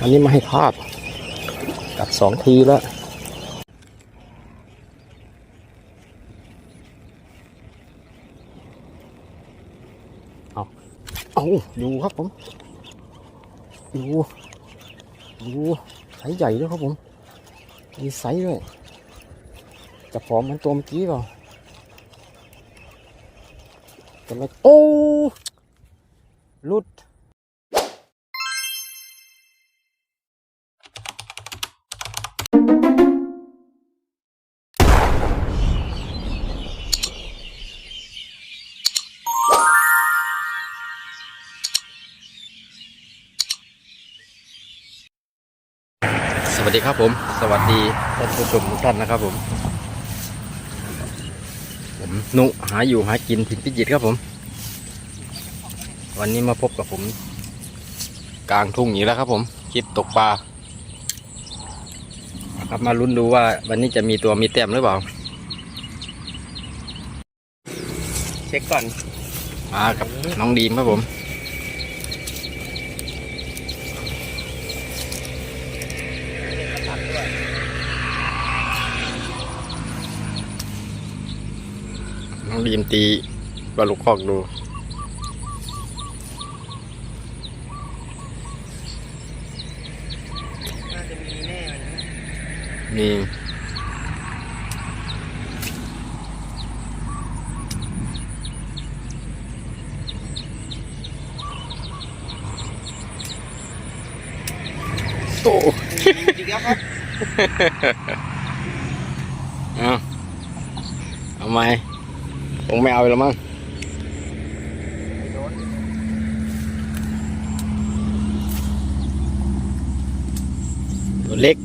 อันนี้ม่ให้พลาดกัดสองทีแล้วเอาเอาดูครับผมดูดูไซส์ใหญ่ด้วยครับผมมีไซส์ด้วยจะผอมเหมันตัวเมื่อกี้เปล่าจะไม่โอ้หลุด สวัสดีครับผม สวัสดีท่านผู้ชมทุกท่านนะครับผม ผมนุหาอยู่หากินถิ่นพิจิตรครับผม วันนี้มาพบกับผม กลางทุ่งอีกแล้วครับ ผมคลิปตกปลาครับมาลุ้นดูว่าวันนี้จะมีตัวมีแต้มหรือเปล่า เช็คก่อนมากับน้องดีมครับผม องรีมตีปลาลูกคอกดู น่าจะมีแน่นะมีโต อีกแล้วครับ เอาเอาไหม คงไม่เอาแล้วมั้งตัวเล็ก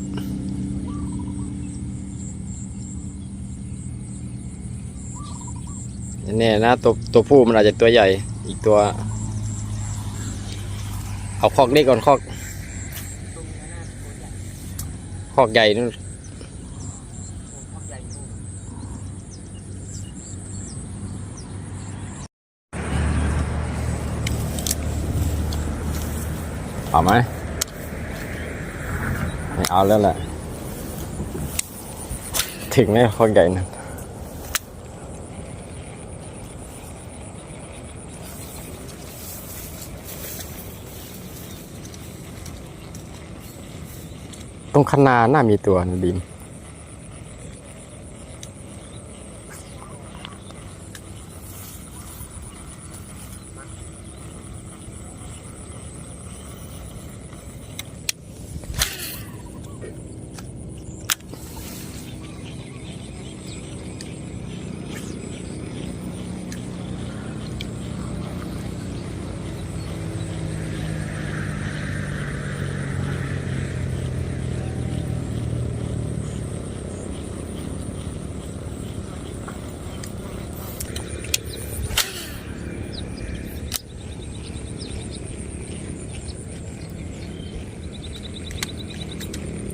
แน่นะตัวตัวผู้มันอาจจะตัวใหญ่อีกตัว เอาคอกเล็กก่อนคอก คอกใหญ่นู่น เอาไหมไม่เอาแล้วแหละ ถึงแม่คอกใหญ่นะตรงคนาน่ามีตัวนะบีม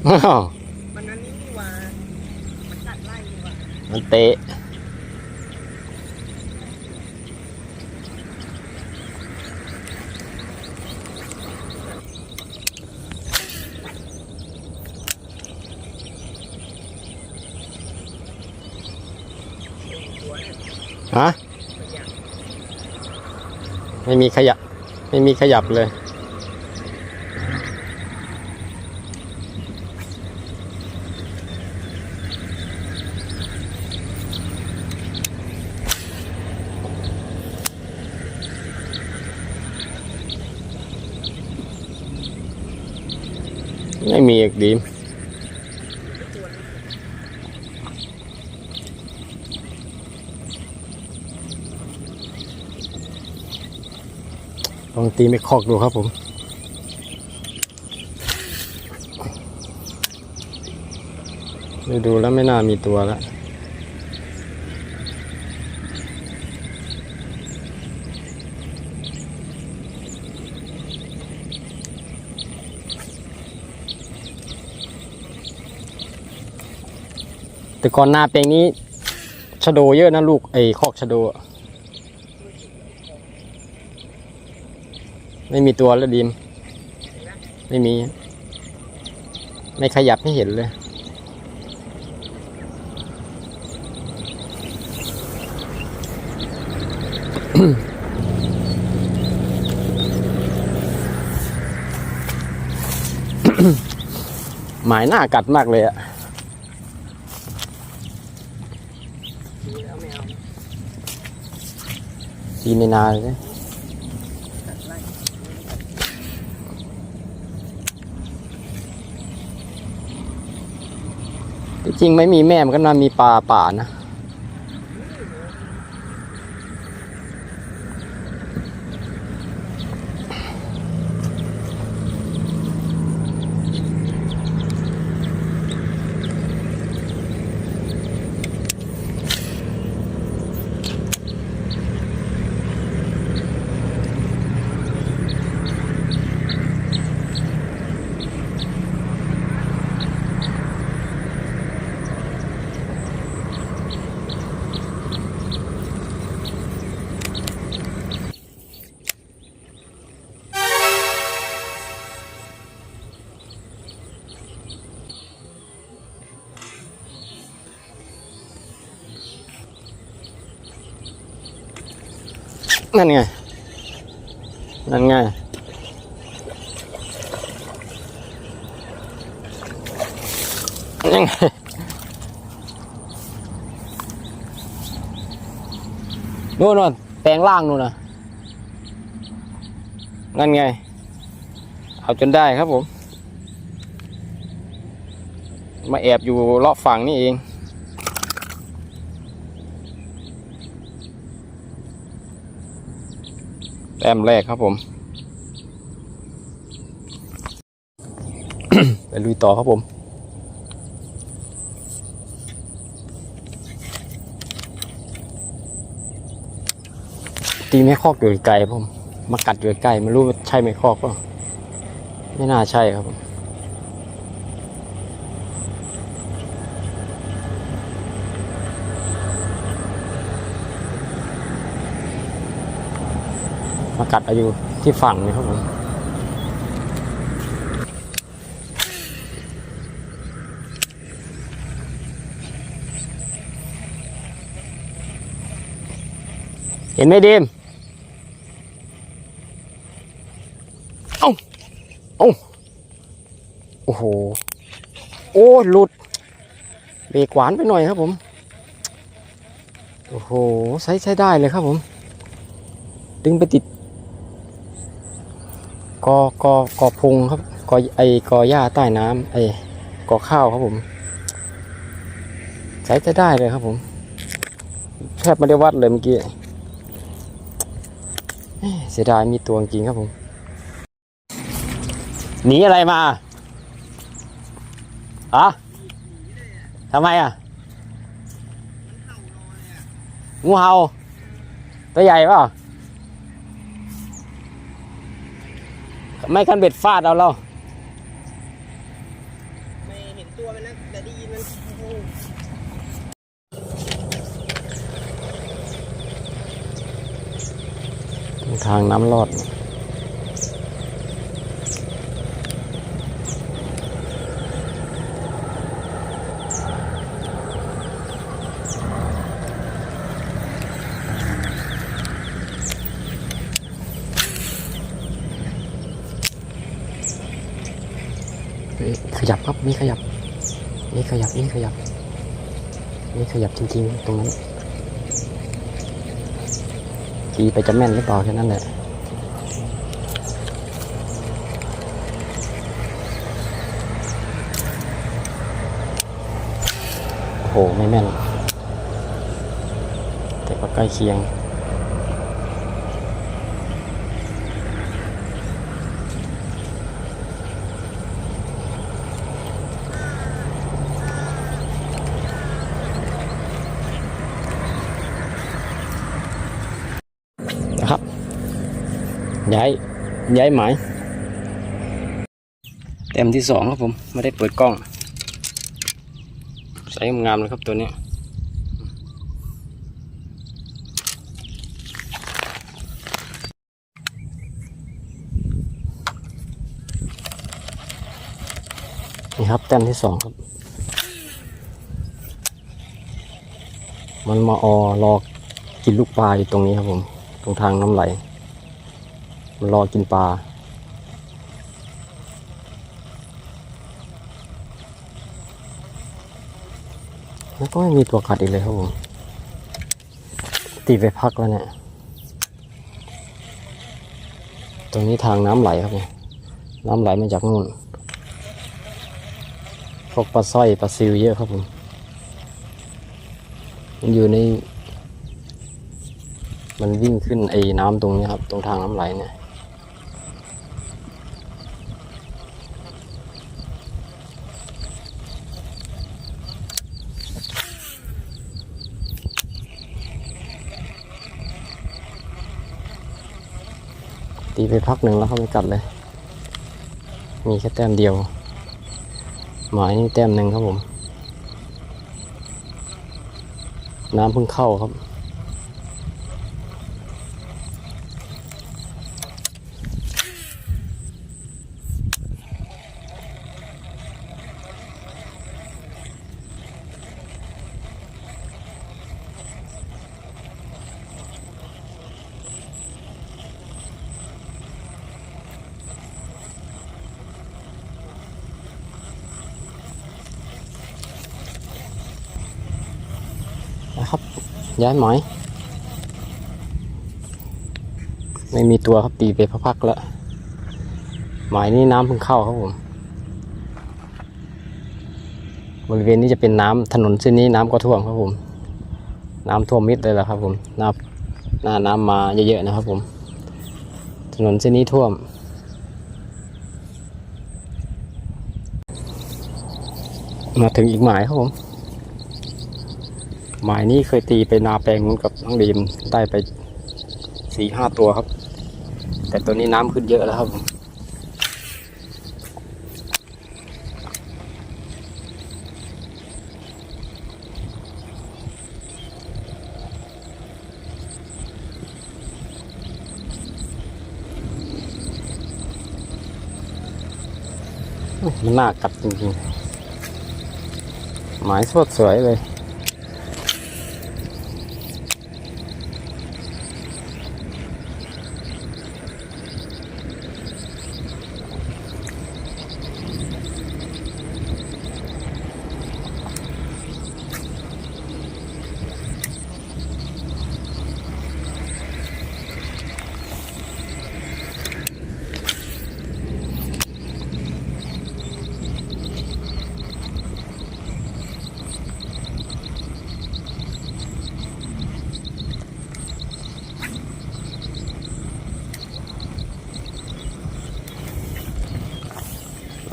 อ้าวมันนั้นนี่นี่หว่ามันตัดไล่นี่หว่ามันเตะตัวเนี่ยฮะมันอยากไม่มีขยับ ไม่มีขยับเลย ไมีอีกดีมลองตีไม่คอกดูครับผมดูดูแล้วไม่น่ามีตัวแล้ว แต่ก่อนหน้าเปลงนี้ชะโดเยอะนะลูกไอ้คอกชะโดอะไม่มีตัวแล้วดีมไม่มี ไม่ขยับให้เห็นเลยหมายหน้ากัดมากเลยอะ ดูแล้วไม่เอา ทีในนาเลยนะจริงไม่มีแม่มันก็น่ามีปลาป่านะ นั่นไง นั่นไงยังไงนู่นนู่นแปลงล่างนู่นนะนั่นไง เอาจนได้ครับผม มาแอบอยู่เลาะฝั่งนี่เอง แต้มแรกครับผม ไปลุยต่อครับผมตีไม่คอกอยู่ไกลผม มากัดอยู่ใกล้ไม่รู้ว่าใช่ไม่คอกก็ไม่น่าใช่ครับผม กัดอายุที่ฝั่งนี่ครับผมเห็นไหมดีมเอ้าเอ้าโอ้โห โอ้หลุด เบรกหวานไปหน่อยครับผม โอ้โห ใช้ใช้ได้เลยครับผม ดึงไปติด กอกอกอพุงครับกอไอกอหญ้าใต้น้ำไอกอข้าวครับผมใช้จะได้เลยครับผม แทบไม่ได้วัดเลยเมื่อกี้เอ้ยเสียดายมีตัวจริงครับผมหนีอะไรมาอะทำไมอะงูเห่าตัวใหญ่เปล่า ไม่คันเบ็ดฟาดเอาเราไม่เห็นตัวมันนะแต่ได้ยินมันทางน้ำรอด เฮ้ ยขยับครับมีขยับมีขยับมีขยับมีขยับจริงๆ ตรงนั้นตีไปจะแม่นหรือเปล่าแค่นั้นแหละโอ้โหไม่แม่น แต่ก็ใกล้เคียง ย้ายย้ายหมายเต็มที่สองครับผมไม่ได้เปิดกล้อง ใส่งามเลยครับตัวนี้นี่ครับแต้มที่สองครับ มันมาออรอกินลูกปลาอยู่ตรงนี้ครับผม ตรงทางน้ำไหล รอกินปลา แล้วก็ไม่มีตัวกัดอีกเลยครับผม ตีไปพักแล้วเนี่ย ตรงนี้ทางน้ำไหลครับเนี่ย น้ำไหลมาจากนู่น พวกปลาสร้อยปลาซิวเยอะครับผมมันอยู่ใน มันวิ่งขึ้นไอ้น้ำตรงนี้ครับ ตรงทางน้ำไหลเนี่ย ตีไปพักหนึ่งแล้วเขาไม่กัดเลย มีแค่แต้มเดียว หมายนี่แต้มหนึ่งครับผม น้ำเพิ่งเข้าครับ ย้ายหมายไม่มีตัวครับตีไปพักๆแล้วหมายนี้น้ำเพิ่งเข้าครับผม บริเวณนี้จะเป็นน้ำถนนเส้นนี้น้ำก็ท่วมครับผม น้ำท่วมมิดเลยแหละครับผมน้าหน้าน้ำมาเยอะๆนะครับผม ถนนเส้นนี้ท่วมมาถึงอีกหมายครับผม หมายนี้เคยตีไปนาแปลงนู้นกับน้องดีมได้ไปสี่ห้าตัวครับ แต่ตัวนี้น้ำขึ้นเยอะแล้วครับมมันน่ากัดจริงๆ หมายสดสวยเลย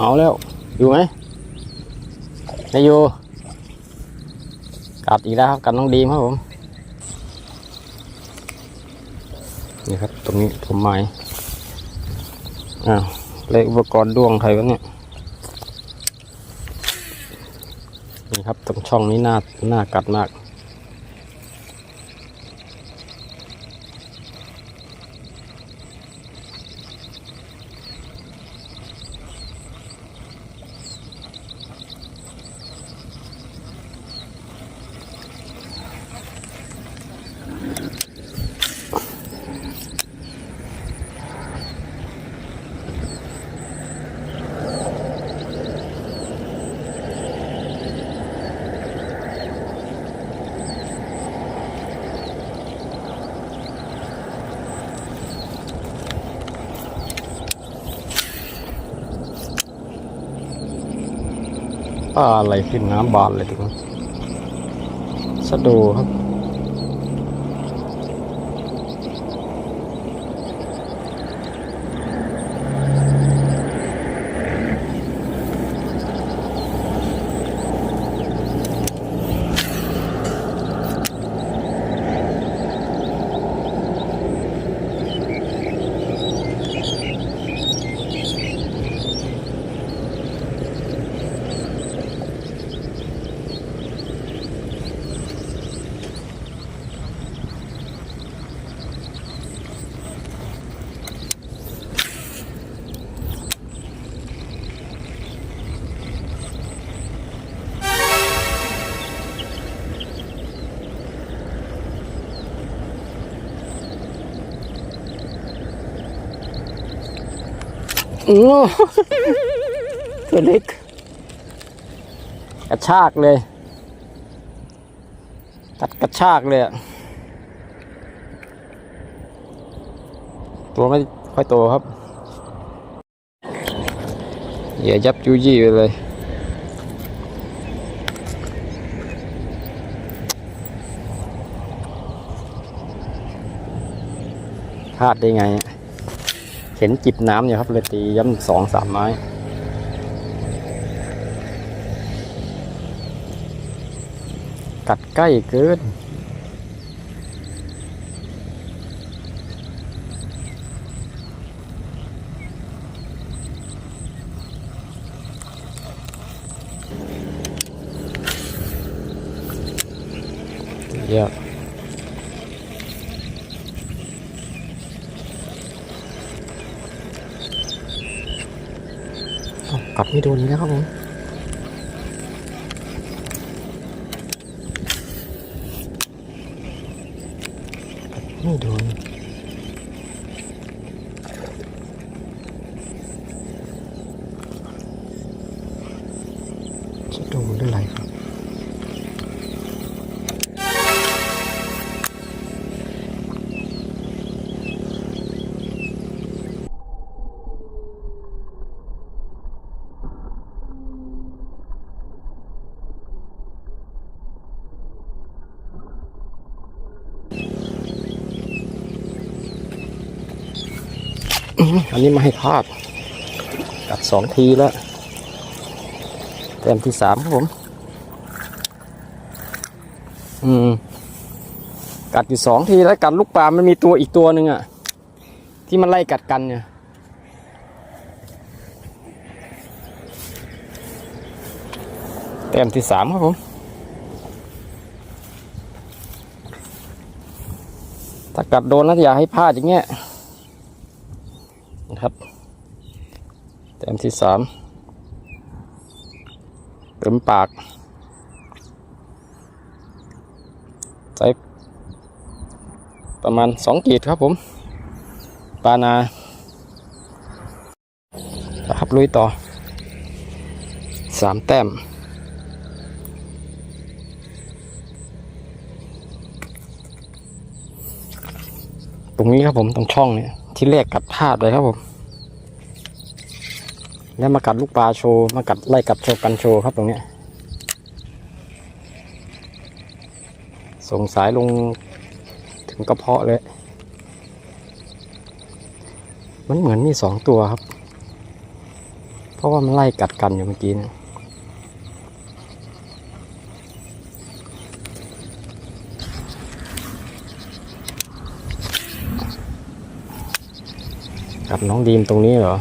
เอาแล้ว อยู่ไหมไม่อยู่กัดอีกแล้วครับกัดน้องดีมครับผม นี่ครับ ตรงนี้ผมหมายอ้าวเลยอุปกรณ์ด้วงใครวะเนี่ย นี่ครับ ตรงช่องนี้น่าน่ากัดมาก ปลาอะไรขึ้นน้ำบานเลยทุกคนสะโดูครับ โอ้ตัวเล็กกระชากเลยกัดกระชากเลยอะตัวไม่ค่อยโตครับเหยียยับยุยี่ไปเลยพลาดได้ไง เห็นจิบน้ำอยู่ครับเลยตีย้ำสองสามไม้ กัดใกล้เกินเยอะ อบให้ดูนี้นะครับผมไม่โดนจะโดนได้ไรครับ อันนี้ไม่ให้พลาดกัดสองทีแล้วแต้มที่สามครับผม อืม กัดอยู่สองทีแล้วกัดลูกปลามันมีตัวอีกตัวหนึ่งอะที่มันไล่กัดกันเนี่ยแต้มที่สามครับผม ถ้ากัดโดนแล้วอย่าให้พลาดอย่างเงี้ย นะครับแต้มที่สามเต็มปากใส่ประมาณสองกีดครับผม ปานาครับลุยต่อสามแต้มตรงนี้ครับผมตรงช่องเนี่ยที่แรกกัดพลาดเลยครับผม แล้วมากัดลูกปลาโชว์มากัดไล่กัดโชว์กันโชว์ครับตรงเนี้ยส่งสายลงถึงกระเพาะเลย มันเหมือนมีสองตัวครับ เพราะว่ามันไล่กัดกันอยู่เมื่อกี้นะกัดน้องดีมตรงนี้เหรอ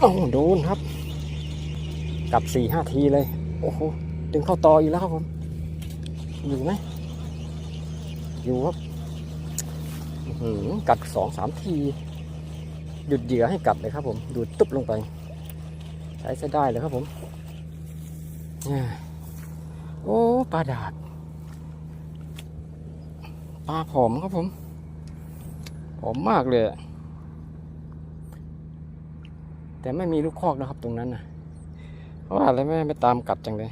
โอ้โดนครับ กับสี่ห้าทีเลย โอ้โห ดึงเข้าต่ออีกแล้วครับผม อยู่ไหม อยู่ครับอื้อหือกัดสองสามที หยุดเหยื่อให้กัดเลยครับผม ดูดตุ๊บลงไป ใช้ใช้ได้เลยครับผมเนี่ยโอ้ปลาดาดปลาผอมครับผมผอมมากเลยอะ แต่ไม่มีลูกคอกนะครับตรงนั้นนะเพราะว่าอะไรไม่ไม่ตามกัดจังเลย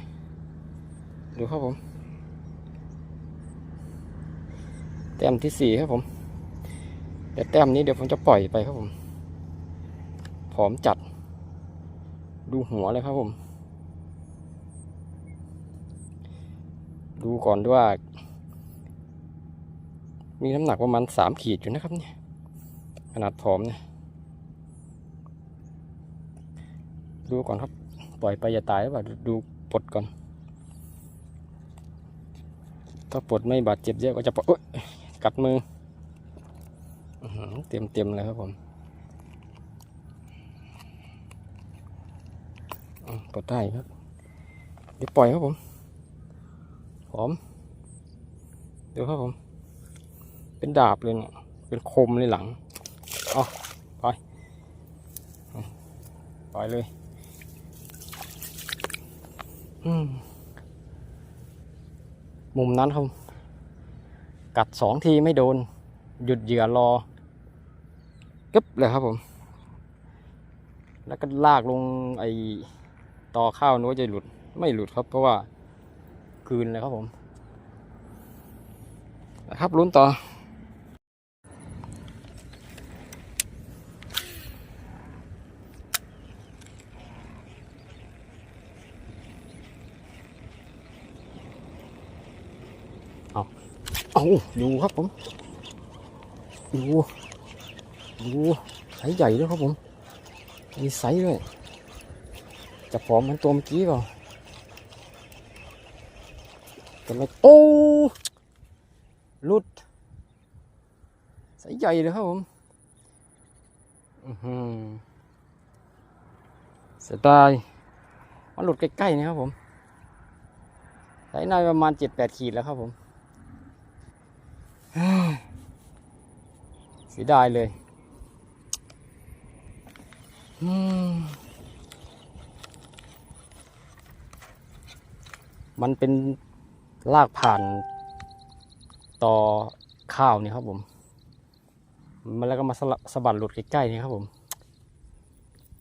ดูครับผม แต้มที่สี่ครับผม เดี๋ยวแต้มนี้เดี๋ยวผมจะปล่อยไปครับผม ผอมจัด ดูหัวเลยครับผม ดูก่อนด้วยว่า มีน้ำหนักประมาณสามขีดอยู่นะครับเนี่ย ขนาดผอมเนี่ย ดูก่อนครับ ปล่อยไปอย่าตายหรือเปล่าดูปลดก่อน ถ้าปลดไม่บาดเจ็บเยอะก็จะปลดอุ๊ยกัดมือเต็มเต็มเลยครับผมปลดได้ครับ เดี๋ยวปล่อยครับผมหอมเดี๋ยวครับผม เป็นดาบเลยเนี่ย เป็นคมเลยหลัง เอาไปเอาปล่อยเลย มมุมนั้นครับ กัดสองทีไม่โดน หยุดเหยื่อรอกึ๊บเลยครับผม แล้วก็ลากลงไอ้ต่อข้าวนู้จะหลุด ไม่หลุดครับ เพราะว่าคืนเลยครับผมนะครับลุ้นต่อ เอาดูครับผมดูดูไซส์ใหญ่ด้วยครับผมมีไซส์ด้วยจะผอมเหมันตัวเมื่อกี้เปล่าแต่ไม่โอ้หลุดไซส์ใหญ่เลยครับผมอือหือเสียดายมันหลุดใกล้ๆนะครับผมไซส์น่าประมาณเจ็ดแปดขีดแล้วครับผม เสียดายเลยมันเป็นลากผ่านต่อข้าวนี่ครับผม มันแล้วก็มาสับสะบัดหลุดใกล้ๆนี่ครับผม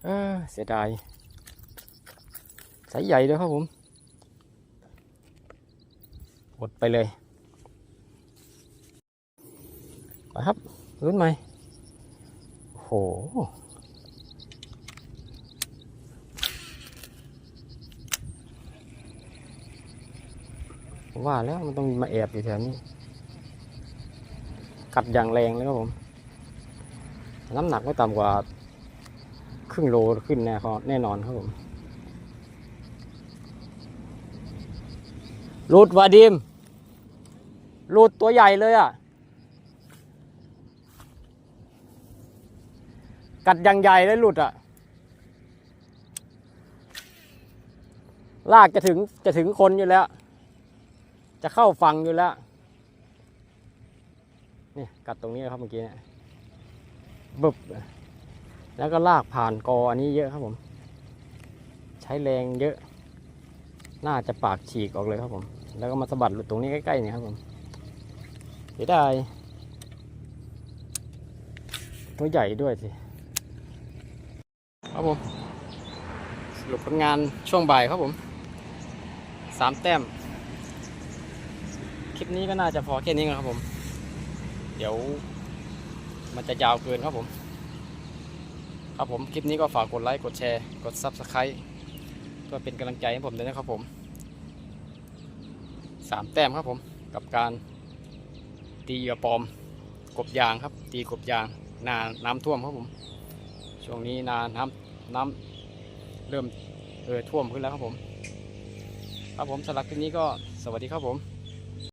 เออเสียดาย สายใหญ่ด้วยครับผมหมดไปเลย ไปครับรุ่นใหม่โหว่าแล้วมันต้องมาแอบอยู่แถวนี้ กัดอย่างแรงเลยครับผม น้ำหนักไม่ต่ำกว่า ครึ่งโลขึ้นแน่ครับแน่นอนครับผมรูดวาดิมรูดตัวใหญ่เลยอะ กัดย่างใหญ่เลยหลุดอะลากจะถึงจะถึงคนอยู่แล้ว จะเข้าฝั่งอยู่แล้ว นี่กัดตรงนี้ครับเมื่อกี้เนี่ยบึบแล้วก็ลากผ่านกออันนี้เยอะครับผม ใช้แรงเยอะ น่าจะปากฉีกออกเลยครับผม แล้วก็มาสะบัดหลุดตรงนี้ใกล้ๆเนี่ยครับผมเสียดายตัวใหญ่ด้วยสิ ผมสรุปผลงานช่วงบ่ายครับผมสามแต้ม คลิปนี้ก็น่าจะพอแค่นี้นะครับผม เดี๋ยว มันจะยาวเกินครับผม ครับผมคลิปนี้ก็ฝากกดไลค์กดแชร์กด Subscribe เพื่อเป็นกำลังใจให้ผมด้วยนะครับผมสามแต้มครับผมกับการตีเหยื่อปลอมกบยางครับ ตีกบยางนาน้ำท่วมครับผม ช่วงนี้นาน้ำ น้ำเริ่มเออท่วมขึ้นแล้วครับผม ครับผมสำหรับคลิปนี้ก็สวัสดีครับผม